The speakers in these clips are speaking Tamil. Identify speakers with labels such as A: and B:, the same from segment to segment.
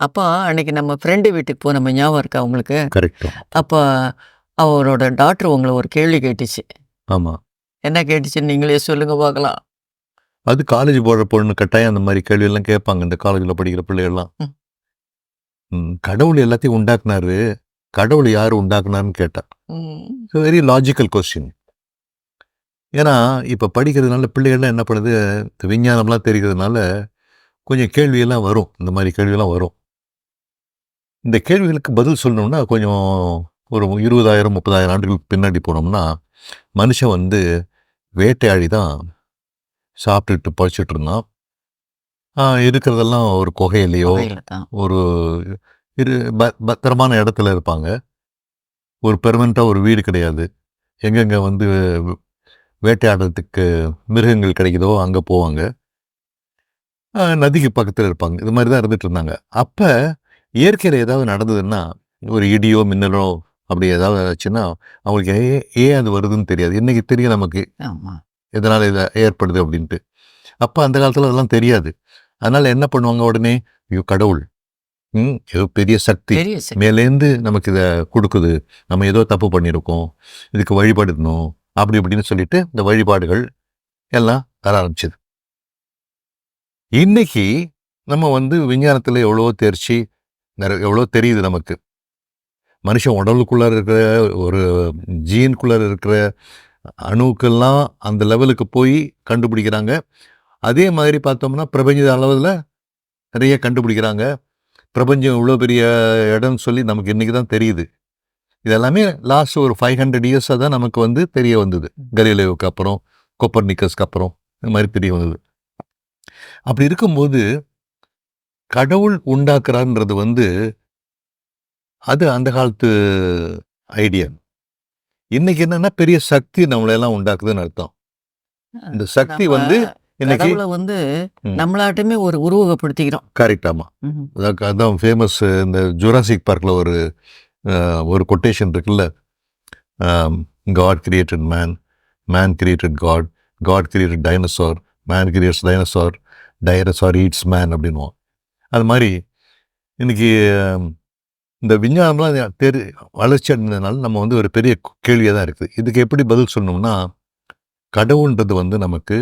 A: அப்போ அன்னைக்கு நம்ம ஃப்ரெண்டு வீட்டுக்கு போனோம் ஞாபகம் இருக்கா உங்களுக்கு? அப்போ அவரோட டாக்டர் உங்களை ஒரு கேள்வி கேட்டுச்சு.
B: ஆமா.
A: என்ன கேட்டுச்சுன்னு நீங்களே சொல்லுங்க பார்க்கலாம்.
B: அது காலேஜ் போகிற பொண்ணு கட்டாயம் அந்த மாதிரி கேள்வி எல்லாம் கேட்பாங்க இந்த காலேஜில் படிக்கிற பிள்ளைகள்லாம். கடவுள் எல்லாத்தையும் உண்டாக்குனாரு. கடவுள் யார் உண்டாக்குனாருன்னு கேட்டா.
A: ம்.
B: வெரி லாஜிக்கல் கொஸ்டின் ஏன்னா இப்போ படிக்கிறதுனால பிள்ளைகள்லாம் என்ன பண்ணுது? விஞ்ஞானம்லாம் தெரிகிறதுனால கொஞ்சம் கேள்வியெல்லாம் வரும். இந்த மாதிரி கேள்வியெல்லாம் வரும். இந்த கேள்விகளுக்கு பதில் சொல்லணும்னா கொஞ்சம் ஒரு இருபதாயிரம் முப்பதாயிரம் ஆண்டுகளுக்கு பின்னாடி போனோம்னா மனுஷன் வந்து வேட்டையாடி தான் சாப்பிட்டுட்டு பழிச்சிட்டு இருந்தான். இருக்கிறதெல்லாம் ஒரு குகையிலையோ ஒரு இரு ப பத்திரமான இடத்துல இருப்பாங்க. ஒரு பெர்மனண்ட்டாக ஒரு வீடு கிடையாது. எங்கெங்கே வந்து வேட்டையாடுறதுக்கு மிருகங்கள் கிடைக்குதோ அங்கே போவாங்க. நதிக்கு பக்கத்தில் இருப்பாங்க. இது மாதிரி தான் இருந்துட்டு இருந்தாங்க. அப்போ இயற்கையில் ஏதாவது நடந்ததுன்னா ஒரு இடியோ மின்னலோ அப்படி ஏதாவது ஆச்சுன்னா அவங்களுக்கு ஏ ஏன் அது வருதுன்னு தெரியாது. இன்னைக்கு தெரியும் நமக்கு? எதனால் இது ஏற்படுது அப்படின்ட்டு. அப்போ அந்த காலத்தில் அதெல்லாம் தெரியாது. அதனால் என்ன பண்ணுவாங்க உடனே? ஐயோ கடவுள். ம் ஏதோ பெரிய சக்தி. மேலேந்து நமக்கு இதை கொடுக்குது. நம்ம ஏதோ தப்பு பண்ணியிருக்கோம். இதுக்கு வழிபடணும். அப்படி இப்படின்னு சொல்லிட்டு இந்த வழிபாடுகள் எல்லாம் வர ஆரம்பிச்சது. இன்னைக்கு நம்ம வந்து விஞ்ஞானத்தில் எவ்வளவோ தேர்ச்சி நிறைய எவ்வளோ தெரியுது நமக்கு. மனுஷன் உடலுக்குள்ளார இருக்கிற ஒரு ஜீனுக்குள்ளார இருக்கிற அணுக்கெல்லாம் அந்த லெவலுக்கு போய் கண்டுபிடிக்கிறாங்க. அதே மாதிரி பார்த்தோம்னா பிரபஞ்ச அளவில் நிறைய கண்டுபிடிக்கிறாங்க. பிரபஞ்சம் இவ்வளோ பெரிய இடம்னு சொல்லி நமக்கு இன்றைக்கி தான் தெரியுது. இதெல்லாமே லாஸ்ட் ஒரு ஃபைவ் ஹண்ட்ரட் இயர்ஸாக தான் நமக்கு வந்து தெரிய வந்தது. கலிலேவுக்கு அப்புறம் கொப்பர்னிக்கஸ்க்கு அப்புறம் இந்த மாதிரி தெரிய வந்தது. அப்படி இருக்கும்போது கடவுள் உண்டாக்குறான்றது வந்து அது அந்த காலத்து ஐடியா இன்னைக்கு என்னன்னா பெரிய சக்தி நம்மளையெல்லாம் உண்டாக்குதுன்னு அர்த்தம். இந்த சக்தி வந்து இன்னைக்கு
A: வந்து. நம்மளாட்டுமே ஒரு உருவகப்படுத்திக்கிறோம்.
B: கரெக்ட் ஆமாம்
A: ம்.
B: அதான் ஃபேமஸ் இந்த ஜுராசிக் பார்க்கில் ஒரு ஒரு கொட்டேஷன் இருக்குல்ல. God created man man created God God created dinosaur man creates dinosaur dinosaur eats man அப்படின்வோம் அது மாதிரி இன்னைக்கு அஹ், இந்த விஞ்ஞானம்லாம் தெரி வளர்ச்சி அடைந்ததுனால நம்ம வந்து ஒரு பெரிய கேள்வியாக தான் இருக்குது. இதுக்கு எப்படி பதில் சொல்லணும்னா கடவுள்ன்றது வந்து நமக்கு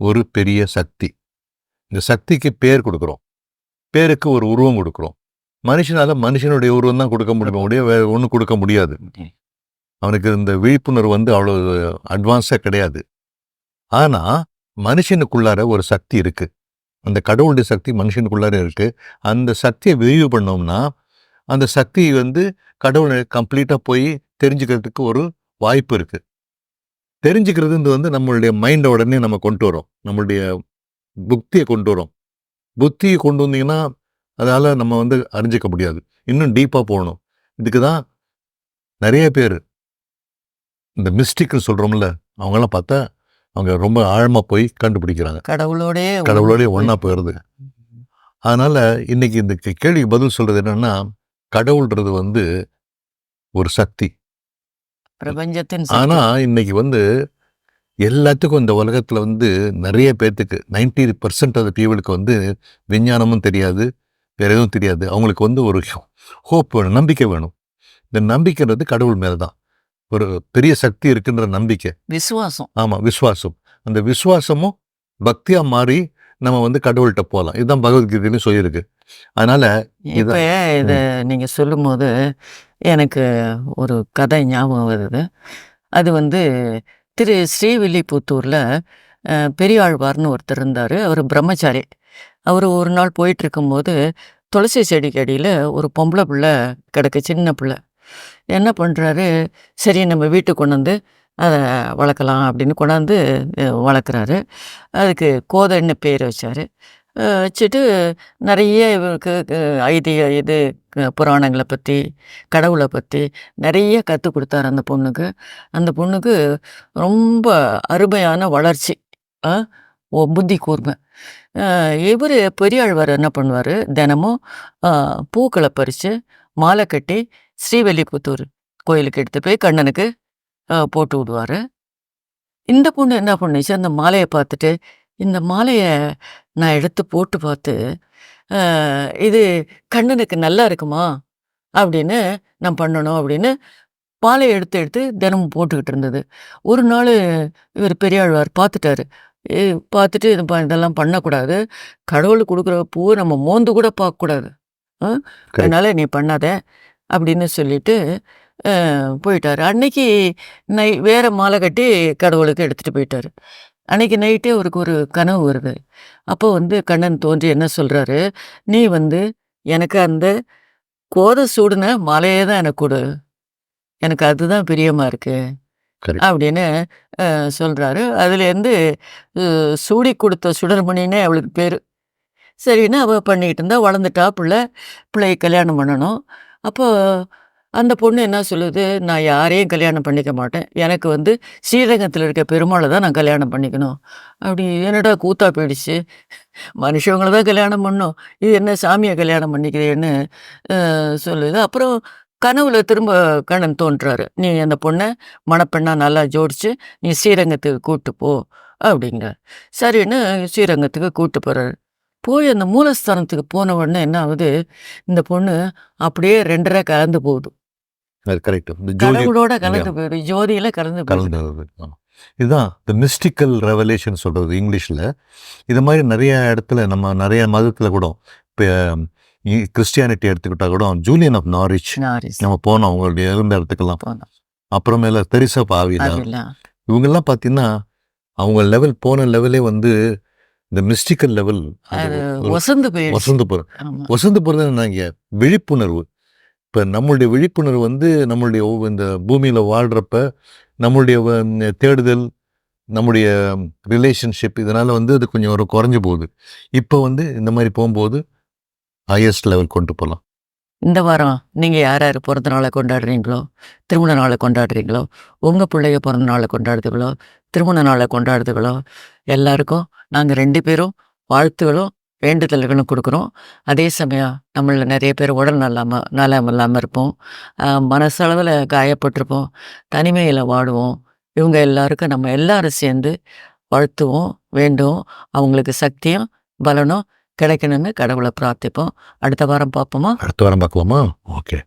B: ஒரு பெரிய சக்தி. இந்த சக்திக்கு பேர் கொடுக்குறோம். பேருக்கு ஒரு உருவம் கொடுக்குறோம். மனுஷனால மனுஷனுடைய உருவம் தான் கொடுக்க முடியும்? முடிய வேற ஒன்றும் கொடுக்க முடியாது. அவனுக்கு இந்த விழிப்புணர்வு வந்து அவ்வளோ அட்வான்ஸாக கிடையாது. ஆனால் மனுஷனுக்குள்ளார ஒரு சக்தி இருக்கு. அந்த கடவுளுடைய சக்தி மனுஷனுக்குள்ளார இருக்கு. அந்த சக்தியை விரிவு பண்ணோம்னா அந்த சக்தி வந்து கடவுளை கம்ப்ளீட்டாக போய் தெரிஞ்சுக்கிறதுக்கு ஒரு வாய்ப்பு இருக்குது தெரிஞ்சுக்கிறது வந்து நம்மளுடைய மைண்டை உடனே நம்ம கொண்டு வரோம். நம்மளுடைய புக்தியை கொண்டு வரோம். புத்தியை கொண்டு வந்தீங்கன்னா அதால் நம்ம வந்து அறிஞ்சிக்க முடியாது. இன்னும் டீப்பாக போகணும். இதுக்கு தான் நிறைய பேர் இந்த மிஸ்டிக்னு சொல்கிறோம்ல அவங்களாம் பார்த்தா அவங்க ரொம்ப ஆழமாக போய் கண்டுபிடிக்கிறாங்க.
A: கடவுளோடே
B: கடவுளோடய ஒன்றா போயிடுது அதனால் இன்னைக்கு இந்த கேள்விக்கு பதில் சொல்கிறது என்னன்னா கடவுள்ன்றது வந்து ஒரு சக்தி.
A: பிரபஞ்சத்தின்
B: ஆனா இன்னைக்கு வந்து எல்லாத்துக்கும் இந்த உலகத்துல வந்து நிறைய பேர்த்துக்கு 90% பர்சன்ட் ஆஃப் பீப்புளுக்கு வந்து விஞ்ஞானமும் தெரியாது வேற எதுவும் தெரியாது. அவங்களுக்கு வந்து ஒரு ஹோப் வேணும் நம்பிக்கை வேணும். இந்த நம்பிக்கைன்றது கடவுள் மேல தான் ஒரு பெரிய சக்தி இருக்குன்ற நம்பிக்கை.
A: விசுவாசம்.
B: ஆமா விசுவாசம். அந்த விசுவாசமும் பக்தியா மாறி நம்ம வந்து கடவுள்கிட்ட போகலாம் இதுதான் பகவத்கீதையிலும் சொல்லியிருக்கு. அதனால
A: இப்ப இத நீங்க சொல்லும்போது எனக்கு ஒரு கதை ஞாபகம் வருது. அது வந்து திரு ஸ்ரீவில்லிபுத்தூர்ல பெரியாழ்வார்னு ஒருத்தர் இருந்தார். அவர் பிரம்மச்சாரி. அவர் ஒரு நாள் போயிட்டு இருக்கும்போது துளசி செடிக்கு அடியில் ஒரு பொம்பளை பிள்ளை கிடக்கு சின்ன பிள்ளை. என்ன பண்ணுறாரு சரி நம்ம வீட்டுக்கு கொண்டு வந்து அதை வளர்க்கலாம் அப்படின்னு கொண்டாந்து வளர்க்குறாரு. அதுக்கு கோதைன்னு பேர் வச்சார். வச்சுட்டு நிறைய இவருக்கு ஐதிய இது புராணங்களை பற்றி கடவுளை பற்றி நிறைய கற்றுக் கொடுத்தாரு அந்த பொண்ணுக்கு. அந்த பொண்ணுக்கு ரொம்ப அருமையான வளர்ச்சி ஓ புத்தி கூர்மை. இவர் பெரியாழ்வார் என்ன பண்ணுவார்? தினமும் பூக்களை பறித்து மாலை கட்டி ஸ்ரீவெல்லிபுத்தூர் கோயிலுக்கு எடுத்து போய் கண்ணனுக்கு போட்டு விடுவார். இந்த பொண்ணு என்ன பண்ணுச்சு அந்த மாலையை பார்த்துட்டு இந்த மாலையை நான் எடுத்து போட்டு பார்த்து இது கண்ணனுக்கு நல்லா இருக்குமா அப்படின்னு நான் பண்ணணும் அப்படின்னு பாலை எடுத்து எடுத்து தினமும் போட்டுக்கிட்டு இருந்தது. ஒரு நாள் இவர் பெரியாழ்வார் பார்த்துட்டாரு. பார்த்துட்டு இது இதெல்லாம் பண்ணக்கூடாது. கடவுள் கொடுக்குற பூவை நம்ம மோந்து கூட பார்க்கக்கூடாது. ஆ? அதனால நீ பண்ணாத. அப்படின்னு சொல்லிட்டு போயிட்டாரு. அன்னைக்கு நை வேற மாலை கட்டி கடவுளுக்கு எடுத்துட்டு போயிட்டாரு. அன்னைக்கு நைட்டே அவருக்கு ஒரு கனவு வருது. அப்போ வந்து கண்ணன் தோன்றி என்ன சொல்றாரு? நீ வந்து எனக்கு அந்த கோதை சூடுன மாலையே தான் எனக்கு கொடு. எனக்கு அதுதான் பிரியமா இருக்கு.
B: Correct.
A: அப்படின்னு அஹ், சொல்றாரு. அதுலேருந்து சூடி கொடுத்த சுடர்மணின்னே அவளுக்கு பேர். சரின்னு அவள் பண்ணிக்கிட்டு இருந்தா வளர்ந்துட்டா பிள்ளை பிள்ளையை கல்யாணம் பண்ணணும். அப்போ அந்த பொண்ணு என்ன சொல்லுது? நான் யாரையும் கல்யாணம் பண்ணிக்க மாட்டேன். எனக்கு வந்து ஸ்ரீரங்கத்தில் இருக்க பெருமாளை தான் நான் கல்யாணம் பண்ணிக்கணும். அப்படி என்னடா கூத்தா போயிடுச்சு. மனுஷவங்கள தான் கல்யாணம் பண்ணும் இது என்ன சாமியை கல்யாணம் பண்ணிக்கிறேன்னு சொல்லுது. அப்புறம் கனவுல திரும்ப கண்ணன் தோன்றாரு. நீ அந்த பொண்ணை மணப்பெண்ணா நல்லா ஜோடிச்சு நீ ஸ்ரீரங்கத்துக்கு கூப்பிட்டு போ அப்படிங்கிற சரின்னு ஸ்ரீரங்கத்துக்கு கூப்பிட்டு போகிறாரு போய் அந்த மூலஸ்தானத்துக்கு போன உடனே என்ன ஆகுது? இந்த பொண்ணு அப்படியே ரெண்டரை கலந்து போகுது. கடவுளோட கலந்து ஜோதியில கலந்து.
B: இதுதான் மிஸ்டிக்கல் ரெவலேஷன் சொல்றது இங்கிலீஷில். இது மாதிரி நிறைய இடத்துல நம்ம நிறைய மதத்தில் கூட இப்போ கிறிஸ்டியானிட்டி எடுத்துக்கிட்டா கூட ஜூலியன் ஆஃப் நாரிச் நம்ம போனோம் அவங்களுடைய இருந்த இடத்துக்கெல்லாம். அப்புறமேல தெரிசா பாவிலா. இவங்கெல்லாம் பார்த்தீங்கன்னா அவங்க லெவல் போன லெவலே வந்து இந்த மிஸ்டிக்கல் லெவல்
A: வசந்து
B: வசந்து போகிற
A: ஆமா.
B: வசந்து போகிறது என்னங்க விழிப்புணர்வு. இப்போ நம்மளுடைய விழிப்புணர்வு வந்து நம்மளுடைய இந்த பூமியில் வாழ்கிறப்ப நம்மளுடைய தேடுதல் நம்முடைய ரிலேஷன்ஷிப் இதனால் வந்து அது கொஞ்சம் ஒரு குறைஞ்சு போகுது. இப்போ வந்து இந்த மாதிரி போகும்போது ஹையஸ்ட் லெவல் கொண்டு போகலாம்
A: இந்த வாரம் நீங்கள் யார் யார் பிறந்த நாளை கொண்டாடுறீங்களோ திருமண நாளை கொண்டாடுறீங்களோ உங்கள் பிள்ளைய பிறந்த நாளை கொண்டாடுதுகளோ திருமண நாளை கொண்டாடுதுகளோ எல்லாருக்கும் நாங்கள் ரெண்டு பேரும் வாழ்த்துகளும் வேண்டுதல்களும் கொடுக்குறோம். அதே சமயம் நம்மள நிறைய பேர் உடல் நல்லாம நலம் இல்லாமல் இருப்போம். மனசளவில் காயப்பட்டிருப்போம். தனிமையில் வாடுவோம். இவங்க எல்லாருக்கும் நம்ம எல்லாரும் சேர்ந்து வாழ்த்துவோம் வேண்டுவோம். அவங்களுக்கு சக்தியும் பலனும் கிடைக்கணும்னு கடவுளை பிரார்த்திப்போம். அடுத்த வாரம் பார்ப்போமா?
B: அடுத்த வாரம் பார்க்குவோமா ஓகே.